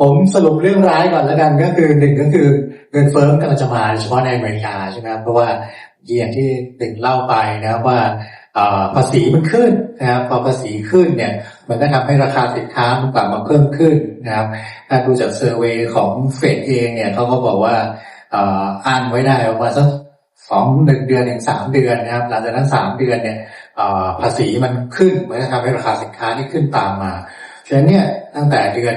ผมสรุปเรื่องร้ายก่อนแล้วกันก็คือหนึ่งก็คือเงินเฟ้อกำลังจะมาโดยเฉพาะในอเมริกาใช่ไหมครับเพราะว่าอย่างที่ติ่งเล่าไปนะครับว่าภาษีมันขึ้นนะครับพอภาษีขึ้นเนี่ยมันก็ทำให้ราคาสินค้ามันกลับมาเพิ่มขึ้นนะครับถ้าดูจากเซอร์เวยของเฟดเองเนี่ยเขาก็บอกว่าอ่านไว้ได้ประมาณสักสองหนึ่งเดือนถึงสามเดือนนะครับหลังจากนั้นสามเดือนเนี่ยภาษีมันขึ้นมันก็ทำให้ราคาสินค้าที่ขึ้นตามมา ฉะนั้นเนี่ยตั้งแต่เดือน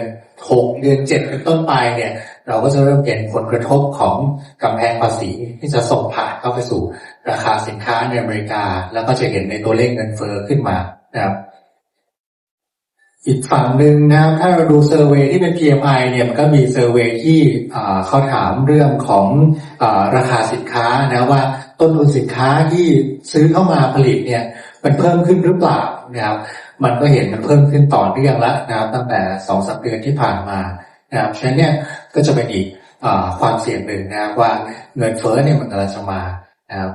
หกเดือนเจ็ดเป็นต้นไปเนี่ย เราก็จะเริ่มเห็นผลกระทบของกำแพงภาษีที่จะส่งผ่านเข้าไปสู่ราคาสินค้าในอเมริกา แล้วก็จะเห็นในตัวเลขเงินเฟ้อขึ้นมานะครับอีกฝั่งหนึ่งนะครับถ้าเราดูเซอร์เวยที่เป็น PMI เนี่ยมันก็มีเซอร์เวยที่อ่าเขาถามเรื่องของอาราคาสินค้านะว่าต้นทุนสินค้าที่ซื้อเข้ามาผลิตเนี่ยมันเพิ่มขึ้นหรือเปล่านะครับ มันก็เห็นมันเพิ่มขึ้นต่อเนื่องแล้วนะครับตั้งแต่สองสามเดือนที่ผ่านมานะครับฉะนั้นเนี่ยก็จะเป็นอีกอความเสี่ยงหนึ่งนะครับว่าเงินเฟ้อเนี่ยมันกำลังจะมานะครับ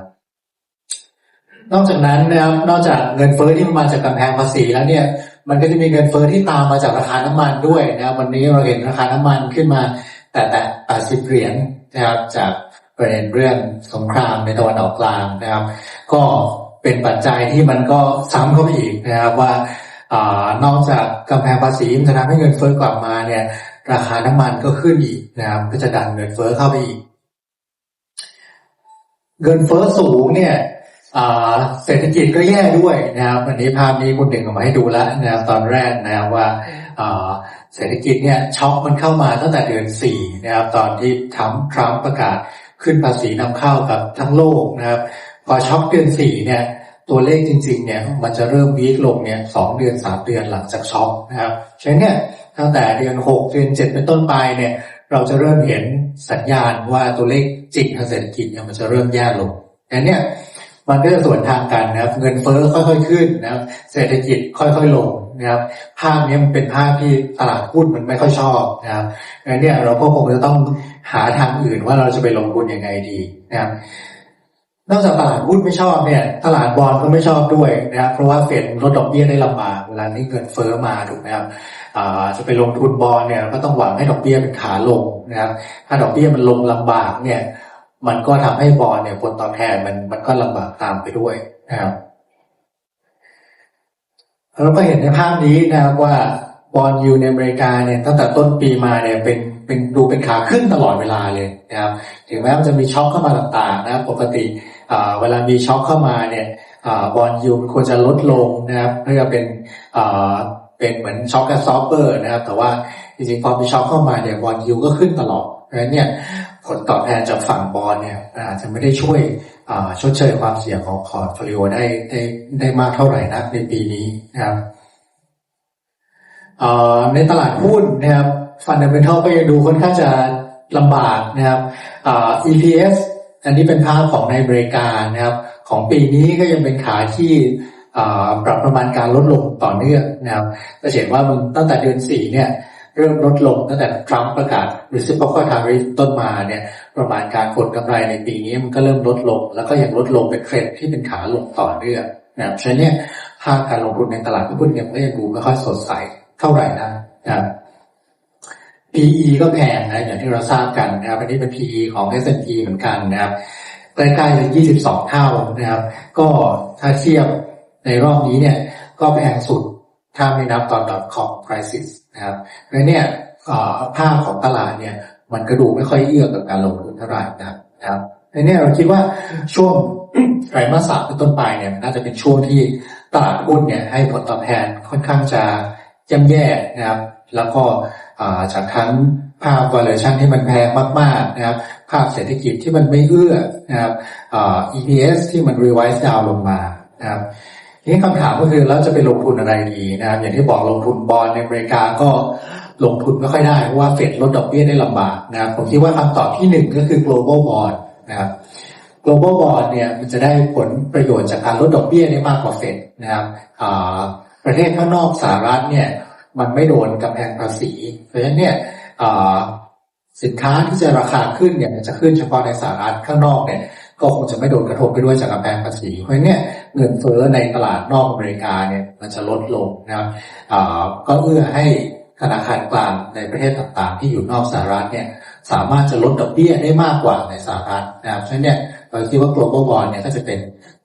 นอกจากนั้นนะครับนอกจากเงินเฟ้อที่มาจากกำแพงภาษีแล้วเนี่ย มันก็จะมีเงินเฟ้อที่ตามมาจากราคาน้ำมันด้วยนะครับวันนี้เราเห็นราคาน้ำมันขึ้นมา แต่แต่80เหรียญนะครับจากประเด็นเรื่องสงครามในตะวันออกกลางนะครับ ก็เป็นปัจจัยที่มันก็ซ้ำเข้าไปอีกนะครับว่า อนอกจากกำแพงภาษีมันจะทำให้เงินเฟ้อกลับมาเนี่ย ราคาน้ำมันก็ขึ้นอีกนะครับก็จะดันเงินเฟ้อเข้าไปอีก เงินเฟ้อสูงเนี่ยเศรษฐกิจก็แย่ด้วยนะครับอันนี้ภาพนี้คุณหนึ่งเอามาให้ดูแล้วนะครับตอนแรกนะครับว่าเศรษฐกิจเนี่ยช็อคมันเข้ามาตั้งแต่เดือนสี่นะครับตอนที่ทรัมทรัมป์ประกาศขึ้นภาษีนำเข้ากับทั้งโลกนะครับ พอช็อคเดือนสี่เนี่ย ตัวเลขจริงๆเนี่ยมันจะเริ่มวีคลงเนี่ยสองเดือนสามเดือนหลังจากช็อคนะครับฉะนั้นเนี่ยตั้งแต่เดือนหกเดือนเจ็ดเป็นต้นไปเนี่ยเราจะเริ่มเห็นสัญญาณว่าตัวเลขจริงทางเศรษฐกิจเนี่ยมันจะเริ่มแย่ลงอันเนี้ยมันก็จะส่วนทางกันนะครับ เงินเฟ้อค่อยๆขึ้นนะครับ เศรษฐกิจค่อยๆลงนะครับ ภาพนี้มันเป็นภาพที่ตลาดหุ้นมันไม่ค่อยชอบนะครับอันเนี้ยเราก็คงจะต้องหาทางอื่นว่าเราจะไปลงทุนยังไงดีนะครับ นอกจากตลาดหุ้นไม่ชอบเนี่ยตลาดบอลก็ไม่ชอบด้วยนะครับเพราะว่าเฟดลดดอกเบี้ยได้ลำบากเวลาที่เงินเฟ้อมาถูกไหมครับจะไปลงทุนบอลเนี่ยก็ต้องหวังให้ดอกเบี้ยเป็นขาลงนะครับถ้าดอกเบี้ยมันลงลำบากเนี่ยมันก็ทำให้บอลเนี่ยผลตอบแทนมันมันก็ลำบากตามไปด้วยนะครับเราก็เห็นในภาพนี้นะครับว่าบอลยูในอเมริกาเนี่ยตั้งแต่ต้นปีมาเนี่ยเป็นเป็นดูเป็นขาขึ้นตลอดเวลาเลยนะครับถึงแม้มันจะมีช็อคเข้ามาต่างๆนะครับปกติ เวลามีช็อคเข้ามาเนี่ยอ่าบอลยูมันควรจะลดลงนะครับเพื่อเป็นอ่าเป็นเหมือนช็อคกับซอฟเปอร์นะครับ แต่ว่าจริงๆพอมีช็อคเข้ามาเนี่ยบอลยูก็ขึ้นตลอดเพราะฉะนั้นเนี่ยผลตอบแทนจากฝั่งบอลเนี่ยอาจจะไม่ได้ช่วยอ่าชดเชยความเสี่ยงของพอร์ตโฟลิโอได้ได้ได้มากเท่าไหร่นักในปีนี้นะครับอ่อในตลาดหุ้นนะครับฟันเดเมนทัลก็ยังดูค่อนข้างจะลำบากนะครับอ่อ EPS อันนี้เป็นภาพของในอเมริกานะครับ ของปีนี้ก็ยังเป็นขาที่ปรับประมาณการลดลงต่อเนื่องนะครับจะเห็นว่ามันตั้งแต่เดือนสี่เนี่ยเริ่มลดลงตั้งแต่ทรัมป์ประกาศ reciprocal tariff ต้นมาเนี่ยประมาณการผลกำไรในปีนี้มันก็เริ่มลดลง แล้วก็ยังลดลงเป็นเทรนด์ที่เป็นขาลงต่อเนื่องนะครับฉะนั้นเนี่ยภาพการลงทุนในตลาดหุ้นเนี่ยก็ยังดูไม่ค่อยสดใสเท่าไหร่นะนะครับ PE ก็แพงนะอย่างที่เราทราบกันนะครับอันนี้เป็น PE ของ S&P เหมือนกันนะครับใกล้ๆเลย22 เท่านะครับ ก็ถ้าเทียบในรอบนี้เนี่ยก็แพงสุดถ้าไม่นับตอน .com crisis นะครับเพราะฉะนั้นเนี่ยภาพของตลาดเนี่ยมันก็ดูไม่ค่อยเอื้อกับการลงทุนเท่าไหร่นะครับในเนี้เราคิดว่าช่วงไตรมาสสามเป็นต้นไปเนี่ยน่าจะเป็นช่วงที่ตลาดหุ้นเนี่ยให้ผลตอบแทนค่อนข้างจะย่ำแย่นะครับ แล้วก็จากทั้งภาพ valuation ที่มันแพงมากๆนะครับ ภาพเศรษฐกิจที่มันไม่เอื้อนะครับ EPS ที่มัน revise down ลงมานะครับทีนี้คำถามก็คือแล้วจะไปลงทุนอะไรดีนะครับ อย่างที่บอกลงทุนบอลในอเมริกาก็ลงทุนไม่ค่อยได้เพราะว่าเฟดลดดอกเบี้ยได้ลำบากนะครับ ผมคิดว่าคำตอบที่หนึ่งก็คือ global bond นะครับ global bond เนี่ยมันจะได้ผลประโยชน์จากการลดดอกเบี้ยได้มากกว่าเฟดนะครับประเทศข้างนอกสหรัฐเนี่ย มันไม่โดนกำแพงภาษี เพราะฉะนั้นเนี่ยสินค้าที่จะราคาขึ้นเนี่ยจะขึ้นเฉพาะในสหรัฐข้างนอกเนี่ยก็คงจะไม่โดนกระทบไปด้วยจากกำแพงภาษี เพราะฉะนั้นเนี่ยเงินเฟ้อในตลาดนอกอเมริกาเนี่ยมันจะลดลงนะครับก็เอื้อให้ธนาคารกลางในประเทศต่างๆ ที่อยู่นอกสหรัฐเนี่ยสามารถจะลดดอกเบี้ยได้มากกว่าในสหรัฐนะครับฉะนั้นเนี่ย เราคิดว่า global bond เนี่ยก็จะเป็น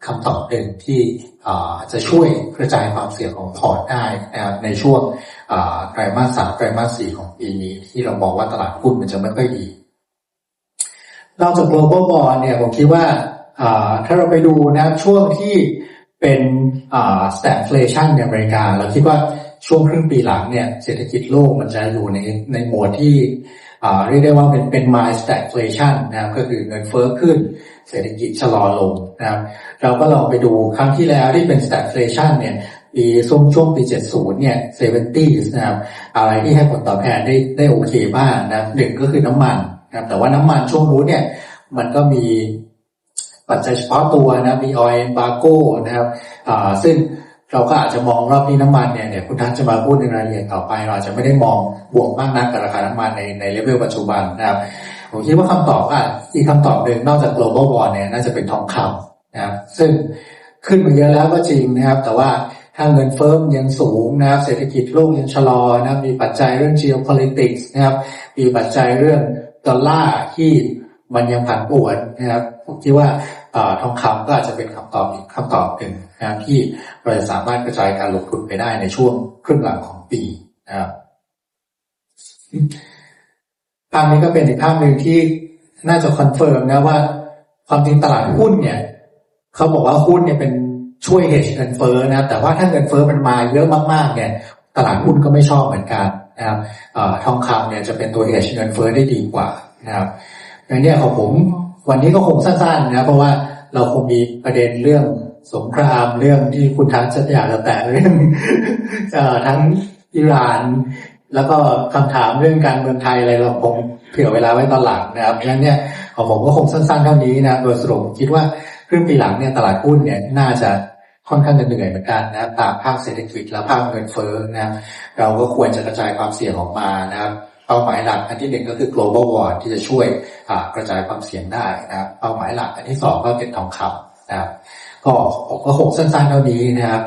คำตอบหนึ่งที่จะช่วยกระจายความเสี่ยงของพอร์ตได้นะครับในช่วงไตรมาสสามไตรมาสสี่ของปีนี้ ที่เราบอกว่าตลาดหุ้นมันจะไม่ค่อยดีนอกจาก global bond เนี่ยผมคิดว่าถ้าเราไปดูนะช่วงที่เป็นอ่า stagflation ในอเมริกาเราคิดว่าช่วงครึ่งปีหลังเนี่ยเศรษฐกิจโลกมันจะอยู่ในในโหมดที่ เรียกได้ว่าเป็นเป็น mild stagflation นะครับก็คือเงินเฟ้อขึ้นเศรษฐกิจชะลอลงนะครับเราก็ลองไปดูครั้งที่แล้วที่เป็น stagflation เนี่ยปีช่วงช่วงปี 70 เนี่ย 70s นะครับอะไรที่ให้ผลตอบแทนได้ได้โอเคบ้างนะหนึ่งก็คือน้ำมันนะครับแต่ว่าน้ำมันช่วงนู้นเนี่ยมันก็มีปัจจัยเฉพาะตัวนะมีออยล์บาโก้นะครับอ่าซึ่ง เราก็อาจจะมองรอบนี้น้ำมันเนี่ยเดี๋ยวคุณทัศน์จะมาพูดในรายละเอียดต่อไป เราอาจจะไม่ได้มองบวกมากนักกับราคาน้ำมันในในเลเวลปัจจุบันนะครับ ผมคิดว่าคำตอบอะอีกคำตอบหนึ่งนอกจาก global bond เนี่ยน่าจะเป็นทองคำนะครับ ซึ่งขึ้นมาเยอะแล้วก็จริงนะครับ แต่ว่าถ้าเงินเฟ้อยังสูงนะครับ เศรษฐกิจโลกยังชะลอนะครับมีปัจจัยเรื่อง geopolitics นะครับ มีปัจจัยเรื่องดอลลาร์ที่มันยังผันผวนนะครับผมคิดว่า ทองคำก็อาจจะเป็นคำตอบอีกคำตอบหนึ่งนะครับที่เราจะสามารถกระจายการลงทุนไปได้ในช่วงครึ่งหลังของปีนะครับภาพนี้ก็เป็นอีกภาพหนึ่งที่น่าจะคอนเฟิร์มนะว่า ความจริงตลาดหุ้นเนี่ยเขาบอกว่าหุ้นเนี่ยเป็นช่วยเฮดเงินเฟ้อนะครับแต่ว่าถ้าเงินเฟ้อมันมาเยอะมากๆ เนี่ย ตลาดหุ้นก็ไม่ชอบเหมือนกันนะครับทองคำเนี่ยจะเป็นตัวเฮดเงินเฟ้อได้ดีกว่านะครับในเนี้ของผม วันนี้ก็คงสั้นๆนะเพราะว่าเราคงมีประเด็นเรื่องสงครามเรื่องที่คุณทัศน์จะอยากจะแตะเรื่องทั้งอิหร่าน แล้วก็คำถามเรื่องการเมืองไทยอะไรเราคงเผื่อเวลาไว้ตอนหลังนะครับฉะนั้นเนี่ยของผมก็คงสั้นๆเท่านี้นะโดยสรุปคิดว่าครึ่งปีหลังเนี่ยตลาดหุ้นเนี่ยน่าจะค่อนข้างจะเหนื่อยเหมือนกันนะตามภาคเศรษฐกิจและภาคเงินเฟ้อนะเราก็ควรจะกระจายความเสี่ยงออกมานะครับ เป้าหมายหลักอันที่หนึ่งก็คือ global bond ที่จะช่วยกระจายความเสี่ยงได้นะครับเป้าหมายหลักอันที่สองก็เป็นทองคำนะครับก็ผมก็คงสั้นๆเท่านี้นะครับ